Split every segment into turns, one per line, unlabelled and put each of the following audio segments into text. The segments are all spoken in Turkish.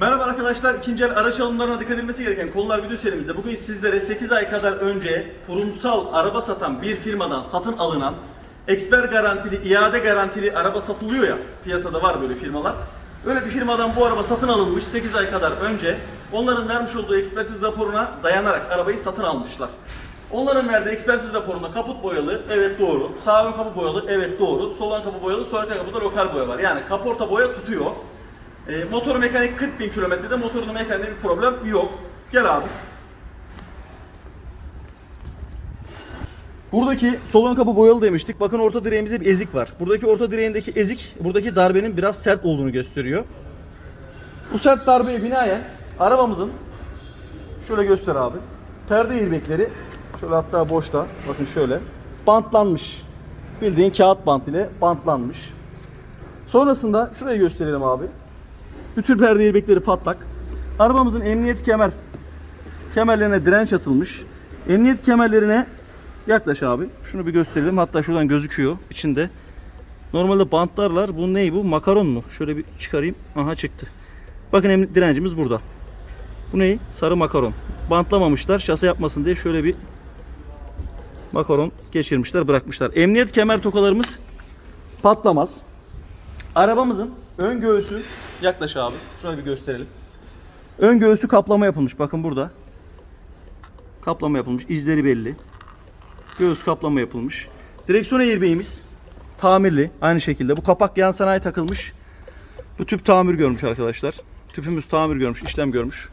Merhaba arkadaşlar, ikinci el araç alımlarına dikkat edilmesi gereken konular video serimizde bugün sizlere 8 ay kadar önce kurumsal araba satan bir firmadan satın alınan eksper garantili, iade garantili araba satılıyor ya, piyasada var böyle firmalar. Öyle bir firmadan bu araba satın alınmış 8 ay kadar önce onların vermiş olduğu ekspertiz raporuna dayanarak arabayı satın almışlar. Onların verdiği ekspertiz raporunda kaput boyalı, evet doğru. Sağ ön kapı boyalı, evet doğru. Sol ön kapı boyalı, sol arka kapıda lokal boya var. Yani kaporta boya tutuyor. E, motor mekanik 40 bin kilometrede motorun mekaniğinde bir problem yok. Gel abi. Buradaki sol kapı boyalı demiştik. Bakın orta direğimizde bir ezik var. Buradaki orta direğindeki ezik buradaki darbenin biraz sert olduğunu gösteriyor. Bu sert darbeye binaen arabamızın şöyle göster abi. Perde airbagleri şöyle hatta boşta bakın şöyle bantlanmış. Bildiğin kağıt bant ile bantlanmış. Sonrasında şurayı gösterelim abi. Bütün perde airbagleri patlak. Arabamızın emniyet kemer kemerlerine direnç atılmış. Emniyet kemerlerine yaklaş abi. Şunu bir gösterelim. Hatta şuradan gözüküyor içinde. Normalde bantlarlar. Bu ney bu? Makaron mu? Şöyle bir çıkarayım. Aha çıktı. Bakın emniyet direncimiz burada. Bu ney? Sarı makaron. Bantlamamışlar. Şase yapmasın diye şöyle bir makaron geçirmişler, bırakmışlar. Emniyet kemer tokalarımız patlamaz. Arabamızın ön göğsü yaklaş abi. Şöyle bir gösterelim. Ön göğsü kaplama yapılmış. Bakın burada. Kaplama yapılmış. İzleri belli. Göğüs kaplama yapılmış. Direksiyon airbag'imiz tamirli. Aynı şekilde. Bu kapak yan sanayi takılmış. Bu tüp tamir görmüş arkadaşlar. Tüpümüz tamir görmüş, işlem görmüş.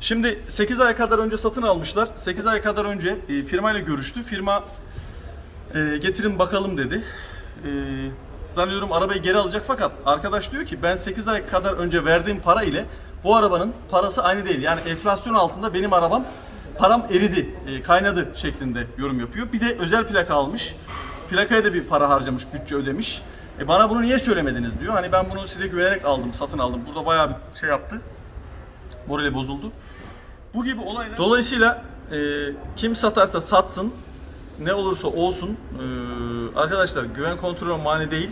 Şimdi 8 ay kadar önce satın almışlar. 8 ay kadar önce e, firmayla görüştü. Firma e, getirin bakalım dedi. E, zannediyorum arabayı geri alacak fakat arkadaş diyor ki ben 8 ay kadar önce verdiğim para ile bu arabanın parası aynı değil. Yani enflasyon altında benim arabam param eridi, e, kaynadı şeklinde yorum yapıyor. Bir de özel plaka almış. Plakaya da bir para harcamış, bütçe ödemiş. E bana bunu niye söylemediniz diyor. Hani ben bunu size güvenerek aldım, satın aldım. Burada bayağı bir şey yaptı. Morali bozuldu. Bu gibi olaylar... Dolayısıyla e, kim satarsa satsın, ne olursa olsun e, arkadaşlar güven kontrolü mani değil.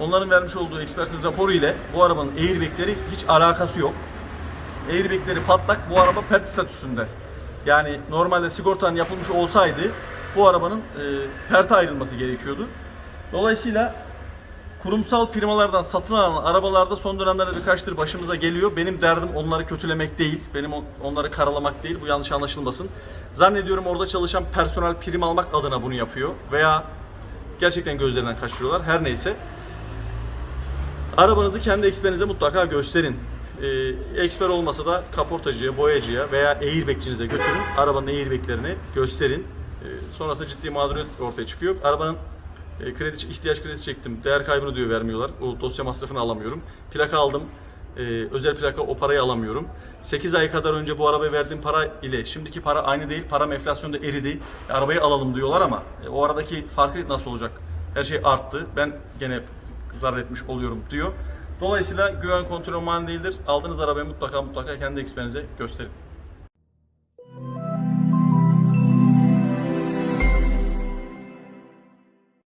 Onların vermiş olduğu ekspertiz raporu ile bu arabanın airbagleri hiç alakası yok. Airbagleri patlak, bu araba pert statüsünde. Yani normalde sigortanın yapılmış olsaydı bu arabanın e, perte ayrılması gerekiyordu. Dolayısıyla kurumsal firmalardan satın alınan arabalarda son dönemlerde birkaçtır başımıza geliyor. Benim derdim onları kötülemek değil, benim on- onları karalamak değil. Bu yanlış anlaşılmasın. Zannediyorum orada çalışan personel prim almak adına bunu yapıyor veya gerçekten gözlerinden kaçırıyorlar. Her neyse. Arabanızı kendi eksperinize mutlaka gösterin. Ee, eksper olmasa da kaportacıya, boyacıya veya airbagçinize götürün. Arabanın airbaglerini gösterin. Ee, sonrasında ciddi mağduriyet ortaya çıkıyor. Arabanın e, kredi ihtiyaç kredisi çektim. Değer kaybını diyor vermiyorlar. O dosya masrafını alamıyorum. Plaka aldım. Ee, özel plaka o parayı alamıyorum. 8 ay kadar önce bu arabaya verdiğim para ile şimdiki para aynı değil. Param enflasyonda eridi. E, arabayı alalım diyorlar ama e, o aradaki farkı nasıl olacak? Her şey arttı. Ben gene zarar etmiş oluyorum diyor. Dolayısıyla güven kontrolü mani değildir. Aldığınız arabayı mutlaka mutlaka kendi eksperinize gösterin.